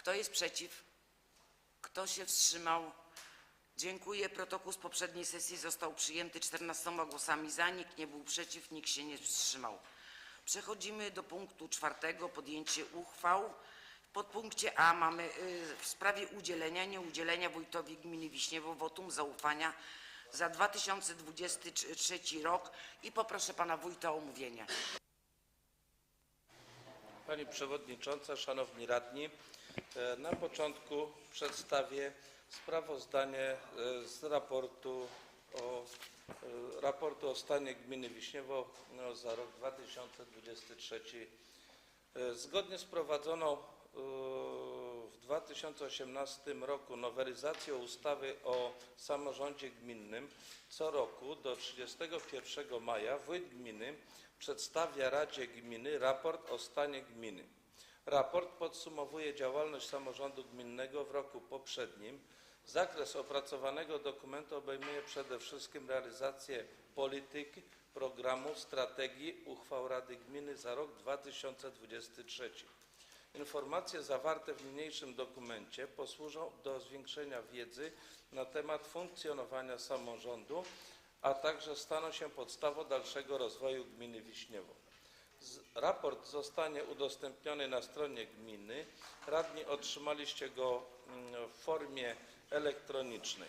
Kto jest przeciw? Kto się wstrzymał? Dziękuję. Protokół z poprzedniej sesji został przyjęty 14 głosami za, nikt nie był przeciw, nikt się nie wstrzymał. Przechodzimy do punktu czwartego, podjęcie uchwał. W podpunkcie A mamy y, w sprawie udzielenia, nieudzielenia wójtowi gminy Wiśniewo wotum zaufania za 2023 rok i poproszę pana wójta o omówienie. Pani Przewodnicząca, Szanowni Radni, na początku przedstawię sprawozdanie e, z raportu o, e, raportu o stanie gminy Wiśniewo no, za rok 2023. E, Zgodnie z prowadzoną e, w 2018 roku nowelizacją ustawy o samorządzie gminnym co roku do 31 maja wójt gminy przedstawia Radzie Gminy raport o stanie gminy. Raport podsumowuje działalność samorządu gminnego w roku poprzednim. Zakres opracowanego dokumentu obejmuje przede wszystkim realizację polityki, programu, strategii, uchwał Rady Gminy za rok 2023. Informacje zawarte w niniejszym dokumencie posłużą do zwiększenia wiedzy na temat funkcjonowania samorządu, a także staną się podstawą dalszego rozwoju gminy Wiśniewo. Raport zostanie udostępniony na stronie gminy. Radni otrzymaliście go mm, w formie elektronicznej.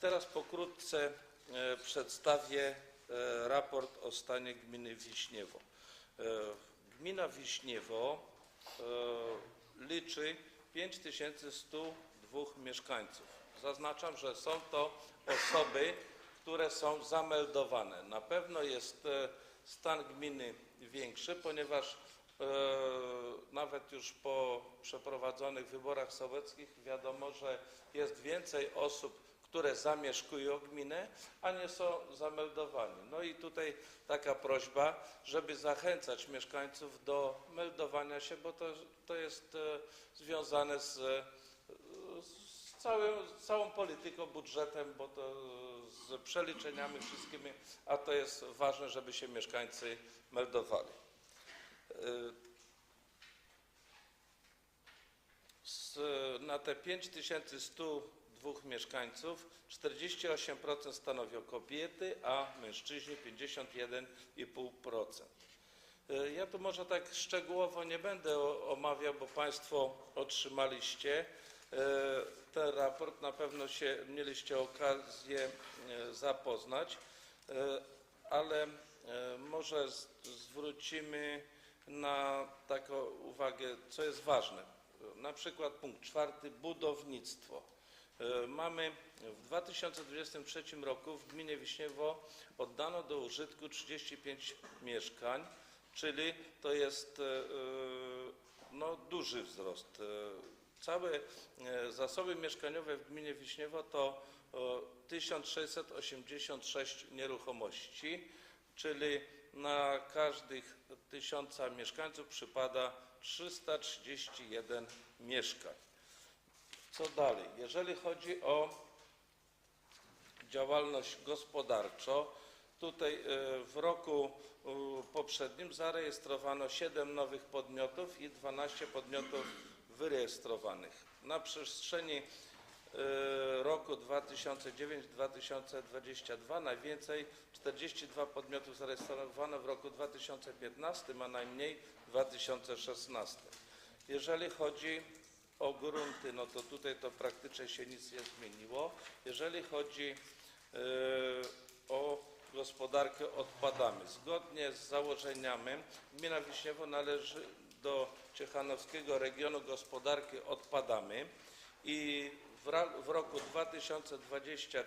Teraz pokrótce e, przedstawię e, raport o stanie gminy Wiśniewo. E, Gmina Wiśniewo liczy 5102 mieszkańców. Zaznaczam, że są to osoby, które są zameldowane. Na pewno jest e, stan gminy większy, ponieważ e, nawet już po przeprowadzonych wyborach sołeckich wiadomo, że jest więcej osób, które zamieszkują gminę, a nie są zameldowani. No i tutaj taka prośba, żeby zachęcać mieszkańców do meldowania się, bo to, to jest e, związane z, z całym, całą polityką, budżetem, bo to z przeliczeniami wszystkimi, a to jest ważne, żeby się mieszkańcy meldowali. E, Z, na te 5102 mieszkańców 48% stanowią kobiety, a mężczyźni 51,5%. E, Ja tu może tak szczegółowo nie będę omawiał, bo Państwo otrzymaliście ten raport, na pewno się mieliście okazję e, zapoznać, e, ale e, może zwrócimy na taką uwagę, co jest ważne. Na przykład punkt czwarty, budownictwo. E, Mamy w 2023 roku w gminie Wiśniewo oddano do użytku 35 mieszkań, czyli to jest e, e, no, duży wzrost. E, Całe e, zasoby mieszkaniowe w gminie Wiśniewo to o, 1686 nieruchomości, czyli na każdych tysiąca mieszkańców przypada 331 mieszkań. Co dalej? Jeżeli chodzi o działalność gospodarczą, tutaj e, w roku e, poprzednim zarejestrowano 7 nowych podmiotów i 12 podmiotów wyrejestrowanych. Na przestrzeni e, roku 2009-2022 najwięcej 42 podmiotów zarejestrowano w roku 2015, a najmniej w 2016. Jeżeli chodzi o grunty, no to tutaj to praktycznie się nic nie zmieniło. Jeżeli chodzi e, o gospodarkę odpadami, zgodnie z założeniami gmina Wiśniewo należy do Ciechanowskiego Regionu Gospodarki Odpadami i w, roku 2023